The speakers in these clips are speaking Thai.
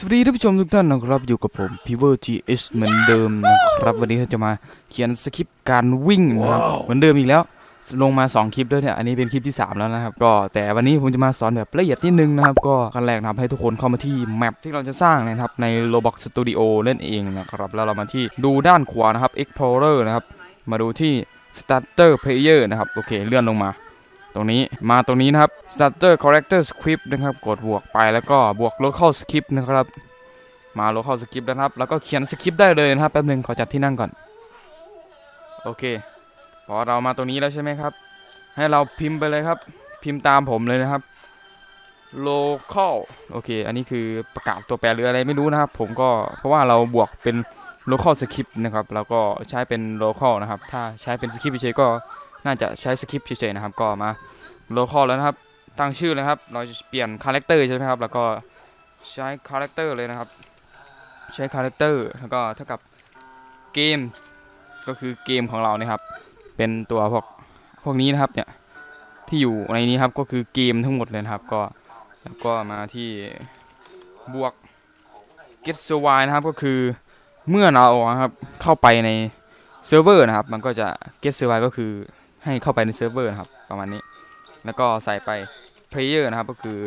สวัสดีท่านผู้ชมทุกท่านนะครับอยู่กับผม p i v e r GH เหมือนเดิมนะครับวันนี้เราจะมาเขียนสคริปต์การวิ่งนะครับเหมือนเดิมอีกแล้ว ลงมา 2 คลิปแล้วเนี่ยอันนี้เป็นคลิปที่ 3 แล้วนะครับ ก็แต่วันนี้ผมจะมาสอนแบบละเอียดนิดนึงนะครับ ก็ขั้นแรกนะครับให้ทุกคนเข้ามาที่แมปที่เราจะสร้างนะครับใน Roblox Studio เล่นเองนะครับแล้วเรามาที่ดูด้านขวานะครับ Explorer นะครับมาดูที่ Starter Player นะครับโอเคเลื่อนลงมาต รงนี้มาตรงนี้นะครับ starter character script นะครับ กดบวกไปแล้วก็บวก local script นะครับ มา local script นะครับ แล้วก็เขียนสคริปต์ได้เลยนะครับแป๊บหนึงขอจัดที่นั่งก่อน โอเค พอเรามาตรงนี้แล้วใช่ไหมครับ ให้เราพิมพ์ไปเลยครับ พิมพ์ตามผมเลยนะครับ local โอเค อันนี้คือประกาศตัวแปรหรืออะไรไม่รู้นะครับ ผมก็เพราะว่าเราบวกเป็น local script นะครับ แล้วก็ใช้เป็น local นะครับ ถ้าใช้เป็น script เฉยก็ น่าจะใช้สคริปต์เฉยๆนะครับ ก็มา local แล้วนะครับ ตั้งชื่อเลยครับ เราจะเปลี่ยนคาแรคเตอร์ใช่ไหมครับ แล้วก็ใช้คาแรคเตอร์เลยนะครับ ใช้คาแรคเตอร์แล้วก็เท่ากับเกมก็คือเกมของเราเนี่ยครับ เป็นตัวพวกพวกนี้นะครับเนี่ยที่อยู่ในนี้ครับก็คือเกมทั้งหมดเลยนะครับ ก็แล้วก็มาที่บวก get s u r v i v นะครับก็คือเมื่อเราครับเข้าไปในเซิร์ฟเวอร์นะครับ มันก็จะ get s u r v i v ก็คือ ให้เข้าไปในเซิร์ฟเวอร์นะครับประมาณนี้ แล้วก็ใส่ไป player นะครับก็คือ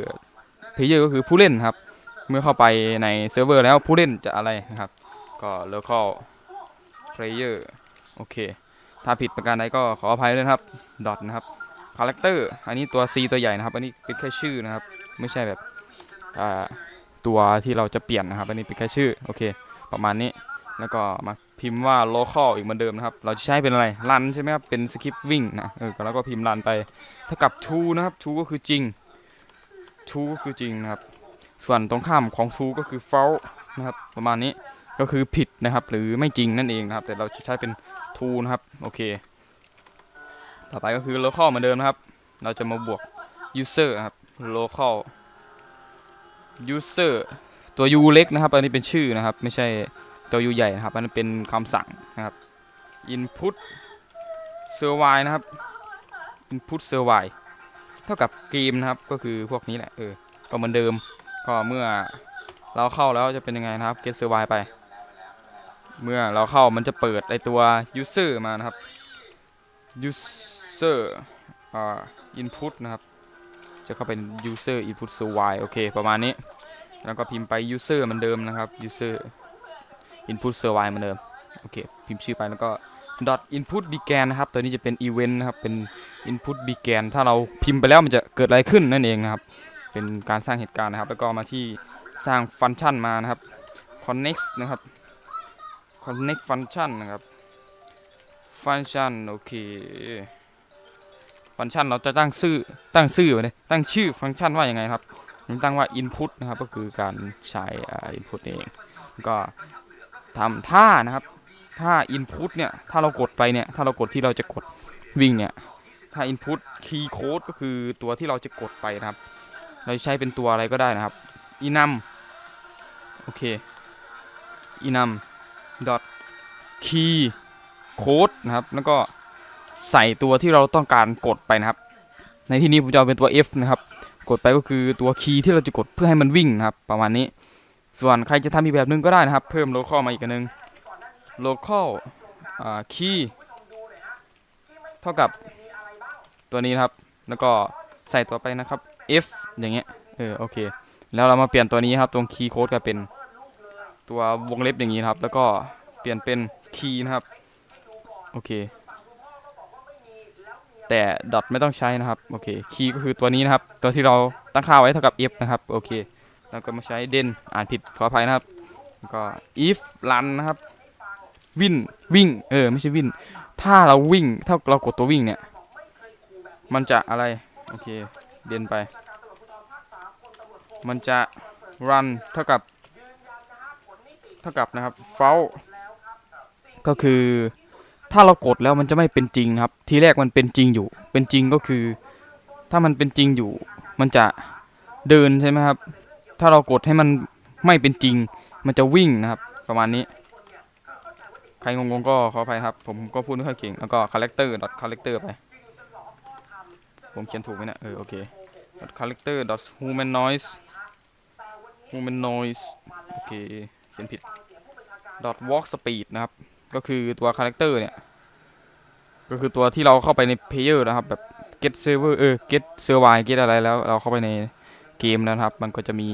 player ก็คือผู้เล่นครับ เมื่อเข้าไปในเซิร์ฟเวอร์แล้วผู้เล่นจะอะไรนะครับ ก็ local player โอเค ถ้าผิดประการใดก็ขออภัยด้วยครับ dot นะครับ character อันนี้ตัว C ตัวใหญ่นะครับ อันนี้เป็นแค่ชื่อนะครับ ไม่ใช่แบบตัวที่เราจะเปลี่ยนนะครับ อันนี้เป็นแค่ชื่อ โอเค ประมาณนี้ แล้วก็มาพิมพ์ว่า local อีกเหมือนเดิมนะครับ เราจะใช้เป็นอะไร run ใช่ไหมครับ เป็นสคริปต์วิ่งนะ เออ แล้วก็พิมพ์ run ไป เท่ากับ true นะครับ true ก็คือจริง true ก็คือจริงนะครับ ส่วนตรงข้ามของ true ก็คือ false นะครับ ประมาณนี้ ก็คือผิดนะครับ หรือไม่จริงนั่นเองนะครับ แต่เราจะใช้เป็น true นะครับ โอเค ต่อไปก็คือ local เหมือนเดิมนะครับ เราจะมาบวก user ครับ local user ตัว u เล็กนะครับ อันนี้เป็นชื่อนะครับ ไม่ใช่ ตัว u ใหญ่นะครับอันเป็นคำสั่งนะครับ input survive นะครับ input survive เท่ากับเกมนะครับก็คือพวกนี้แหละเออก็เหมือนเดิมก็เมื่อเราเข้าแล้วจะเป็นยังไงนะครับ get survive ไป เมื่อเราเข้ามันจะเปิดไอตัว user มานะครับ user อ่า input นะครับจะเข้าเป็น user input survive โอเค ประมาณนี้ แล้วก็พิมพ์ไป user เหมือนเดิมนะครับ user input survive เหมือนเดิมโอเคพิมพ์ชื่อไปแล้วก็ dot input began นะครับ ตัวนี้จะเป็น event นะครับ เป็น input began ถ้าเราพิมพ์ไปแล้วมันจะเกิดอะไรขึ้นนั่นเองนะครับ เป็นการสร้างเหตุการณ์นะครับ แล้วก็มาที่สร้างฟังก์ชันมานะครับ connect นะครับ connect function นะครับฟังก์ชันโอเค ฟังก์ชันเราจะตั้งชื่อ ตั้งชื่อไว้เลยตั้งชื่อฟังก์ชันว่าอย่างไงครับผมตั้งว่า input นะครับ ก็คือการใช้อ่า input เอง ก็ ทำท่านะครับถ้า input เนี่ยถ้าเรากดไปเนี่ยถ้าเรากดที่เราจะกดวิ่งเนี่ยถ้า input key code ก็คือตัวที่เราจะกดไปนะครับ เราใช้เป็นตัวอะไรก็ได้นะครับ enum โอเค enum dot key code นะครับ แล้วก็ใส่ตัวที่เราต้องการกดไปนะครับ ในที่นี้ผมจะเอาเป็นตัว F นะครับ กดไปก็คือตัวคีย์ที่เราจะกดเพื่อให้มันวิ่งนะครับ ประมาณนี้ ส่วนใครจะทำอีกแบบนึงก็ได้นะครับ เพิ่ม local มาอีกนึง local อ่า key เท่ากับตัวนี้นครับ แล้วก็ใส่ตัวไปนะครับ F อย่างเงี้ย เออ โอเค แล้วเรามาเปลี่ยนตัวนี้ครับ ตรง key code ก็เป็นตัววงเล็บอย่างนี้นครับ แล้วก็เปลี่ยนเป็น key นะครับ โอเค แต่ดอทไม่ต้องใช้นะครับ โอเค คีย์ก็คือตัวนี้นะครับ ตัวที่เราตั้งค่าไว้เท่ากับ f นะครับ โอเค แล้วก็มาใช้เดนอ่านผิดขออภัยนะครับแล้วก็ if run นะครับวินวิ่งเออไม่ใช่วินถ้าเราวิ่งถ้าเรากดตัววิ่งเนี่ย มันจะอะไร โอเค เดนไป มันจะ run เท่ากับ เท่ากับนะครับ fall ก็คือถ้าเรากดแล้วมันจะไม่เป็นจริงครับ ทีแรกมันเป็นจริงอยู่ เป็นจริงก็คือ ถ้ามันเป็นจริงอยู่ มันจะเดินใช่ไหมครับ ถ้าเรากดให้มันไม่เป็นจริง มันจะวิ่งนะครับ ประมาณนี้ ใครงงๆก็ขออภัยครับ ผมก็พูดไม่ค่อยเก่ง แล้วก็ character dot character ไป ผมเขียนถูกไหมเนะเออโอเค dot character dot human noise human noise เค เขียนผิด dot walk speed นะครับ ก็คือตัวคาแรคเตอร์เนี่ย ก็คือตัวที่เราเข้าไปใน player นะครับ แบบ get server เออ get server get อะไรแล้วเราเข้าไปใน เกมแล้วนะครับ มันก็จะมี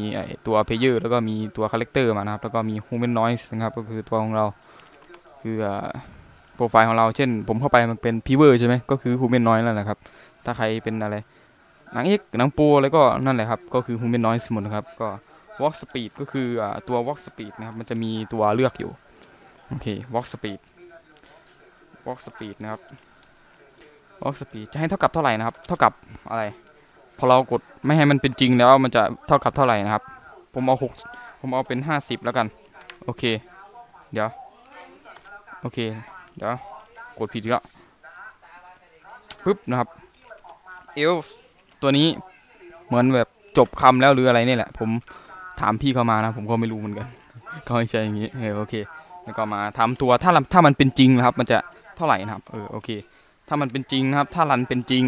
ตัว player แล้วก็มีตัวคาแรคเตอร์มานะครับ แล้วก็มี human noise นะครับ ก็คือตัวของเรา คือโปรไฟล์ของเรา เช่น ผมเข้าไปมันเป็น p i v e r ใช่ไหมก็คือ human noise นั่นแหละครับ ถ้าใครเป็นอะไรหนังเอกหนังปูอะไรก็นั่นแหละครับ ก็คือ human noise หมดนะครับ ก็ walk speed ก็คือตัว walk speed นะครับ มันจะมีตัวเลือกอยู่ โอเค walk speed walk speed นะครับ walk speed จะให้เท่ากับเท่าไหร่นะครับ เท่ากับอะไร พอเรากดไม่ให้มันเป็นจริงแล้วมันจะเท่ากับเท่าไหร่นะครับ ผมเอาหกผมเอาเป็นห้าสิบแล้วกัน โอเค เดี๋ยว โอเค เดี๋ยว กดผิดแล้วปึ๊บนะครับเอลตัวนี้เหมือนแบบจบคำแล้วหรืออะไรนี่แหละ ผมถามพี่เขามานะ ผมก็ไม่รู้เหมือนกันเขาให้ใช้อย่างนี้เออโอเค แล้วก็มาทำตัวถ้ารันถ้ามันเป็นจริงนะครับ มันจะเท่าไหร่นะครับเออโอเค ถ้ามันเป็นจริงนะครับ ถ้ารันเป็นจริง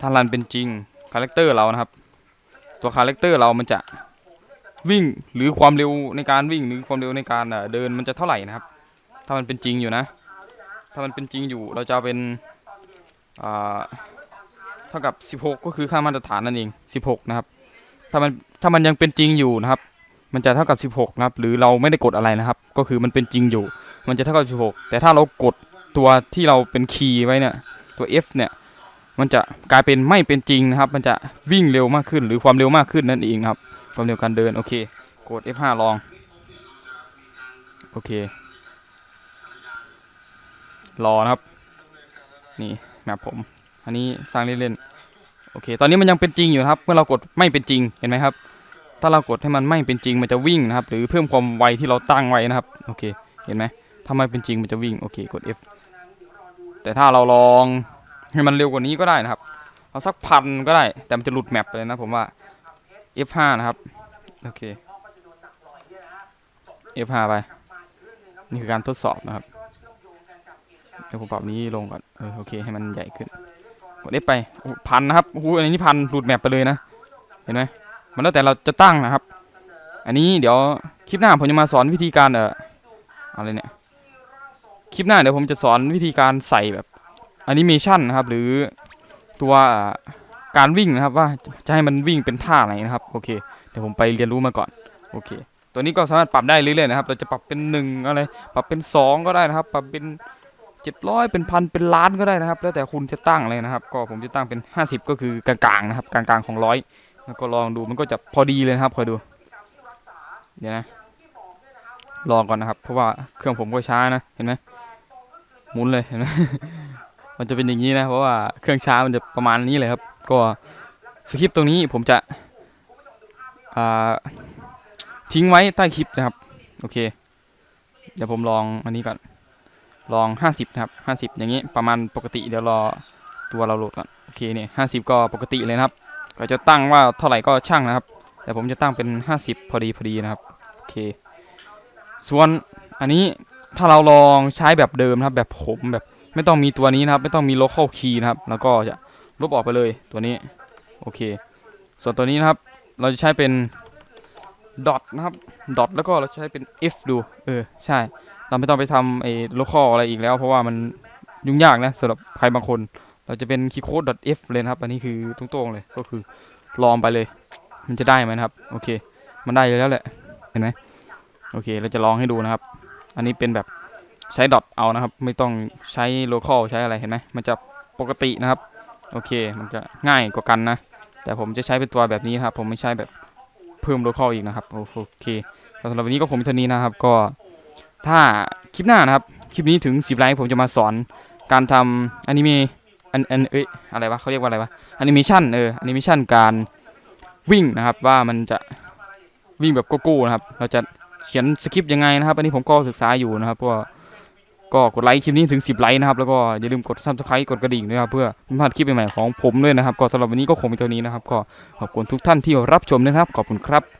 ถ้ารันเป็นจริงคาแรคเตอร์เรานะครับ ตัวคาแรคเตอร์เรามันจะวิ่งหรือความเร็วในการวิ่งหรือความเร็วในการเดินมันจะเท่าไหร่นะครับ ถ้ามันเป็นจริงอยู่นะ ถ้ามันเป็นจริงอยู่เราจะเป็นเท่ากับ 16 ก็คือค่ามาตรฐานนั่นเอง 16 นะครับ ถ้ามันถ้ามันยังเป็นจริงอยู่นะครับ มันจะเท่ากับ 16 นะครับ หรือเราไม่ได้กดอะไรนะครับ ก็คือมันเป็นจริงอยู่ มันจะเท่ากับ 16 แต่ถ้าเรากดตัวที่เราเป็นคีย์ไว้เนี่ยตัว F เนี่ย มันจะกลายเป็นไม่เป็นจริงนะครับ มันจะวิ่งเร็วมากขึ้น หรือความเร็วมากขึ้นนั่นเองครับ ความเร็วการเดินโอเค กด F5 ลอง โอเค รอนะครับ นี่แมปผม อันนี้สร้างเล่นๆ โอเค ตอนนี้มันยังเป็นจริงอยู่ครับ เมื่อเรากดไม่เป็นจริง เห็นไหมครับ ถ้าเรากดให้มันไม่เป็นจริง มันจะวิ่งนะครับ หรือเพิ่มความไวที่เราตั้งไว้นะครับ โอเค เห็นไหมถ้าไม่เป็นจริงมันจะวิ่ง โอเค กด F แต่ถ้าเราลอง ให้มันเร็วกว่านี้ก็ได้นะครับ เอาสักพันก็ได้ แต่มันจะหลุดแมปไปเลยนะผมว่า F5 นะครับ โอเค F5 ไป นี่คือการทดสอบนะครับเดี๋ยวผมปรับนี้ลงก่อนเออโอเค ให้มันใหญ่ขึ้นกดไปพันนะครับโอ้โหอันนี้พันหลุดแมปไปเลยนะ เห็นไหมมันแล้วแต่เราจะตั้งนะครับ อันนี้เดี๋ยวคลิปหน้าผมจะมาสอนวิธีการเอ่ออะไรเนี่ย คลิปหน้าเดี๋ยวผมจะสอนวิธีการใส่แบบ อนิเมชันนะครับ หรือตัวการวิ่งนะครับว่าจะให้มันวิ่งเป็นท่าไหนนะครับโอเคเดี๋ยวผมไปเรียนรู้มาก่อนโอเค ตัวนี้ก็สามารถปรับได้เรื่อยๆนะครับ เราจะปรับเป็นหนึ่งอะไรปรับเป็นสองก็ได้นะครับ ปรับเป็นเจ็ดร้อยเป็นพันเป็นล้านก็ได้นะครับ แล้วแต่คุณจะตั้งเลยนะครับ ก็ผมจะตั้งเป็นห้าสิบก็คือกลางๆนะครับ กลางๆของร้อยแล้วก็ลองดูมันก็จะพอดีเลยนะครับคอยดูเดี๋ยวนะลองก่อนนะครับ เพราะว่าเครื่องผมก็ช้านะเห็นไหมหมุนเลยเห็นไหม มันจะเป็นอย่างนี้นะ เพราะว่าเครื่องช้ามันจะประมาณนี้เลยครับ ก็สคริปต์ตรงนี้ผมจะทิ้งไว้ใต้คลิปนะครับ โอเค เดี๋ยวผมลองอันนี้ก่อน ลอง 50 นะครับ 50 อย่างนี้ประมาณปกติเดี๋ยวรอตัวเราโหลดก่อน โอเคเนี่ย50ก็ปกติเลยนะครับ ก็จะตั้งว่าเท่าไหร่ก็ช่างนะครับ แต่ผมจะตั้งเป็น 50 พอดีพอดีนะครับ โอเค ส่วนอันนี้ถ้าเราลองใช้แบบเดิมนะครับ แบบผมแบบ ไม่ต้องมีตัวนี้นะครับ ไม่ต้องมี local key นะครับ แล้วก็จะลบออกไปเลยตัวนี้ โอเค ส่วนตัวนี้นะครับ เราจะใช้เป็น dot นะครับ dot แล้วก็เราใช้เป็น if ดู เออ ใช่ เราไม่ต้องไปทำไอ้ local อะไรอีกแล้ว เพราะว่ามันยุ่งยากนะสำหรับใครบางคน เราจะเป็น keycode f เลยนะครับ อันนี้คือตรงๆเลย ก็คือลองไปเลย มันจะได้ไหมนะครับ โอเค มันได้แล้วแหละ เห็นไหมโอเค เราจะลองให้ดูนะครับ อันนี้เป็นแบบ ใช้ดอทเอานะครับ ไม่ต้องใช้ local ใช้อะไรเห็นไหมมันจะปกตินะครับ โอเค มันจะง่ายกว่ากันนะ แต่ผมจะใช้เป็นตัวแบบนี้นครับ ผมไม่ใช้แบบเพิ่ม local อีกนะครับ โอเคสำหรับวันนี้ก็ผมมีเท่านี้นะครับ ก็ถ้าคลิปหน้านะครับ คลิปนี้ถึง 10 ไลค์ผมจะมาสอนการทำอนิเมะอันอันเอ้ยอะไรวะเขาเรียกว่าอะไรวะแอนิเมชันเออแอนิเมชันการวิ่งนะครับ ว่ามันจะวิ่งแบบโกโก้นะครับ เราจะเขียนสคริปต์ยังไงนะครับ อันนี้ผมก็ศึกษาอยู่นะครับก็ ก็กดไลค์คลิปนี้ถึง 10 ไลค์นะครับ แล้วก็อย่าลืมกดซับสไครต์กดกระดิ่งด้วยครับเพื่อไม่พลาดคลิปใหม่ๆของผมด้วยนะครับ ก็สำหรับวันนี้ก็คงมีเท่านี้นะครับ ก็ขอบคุณทุกท่านที่รับชมนะครับ ขอบคุณครับ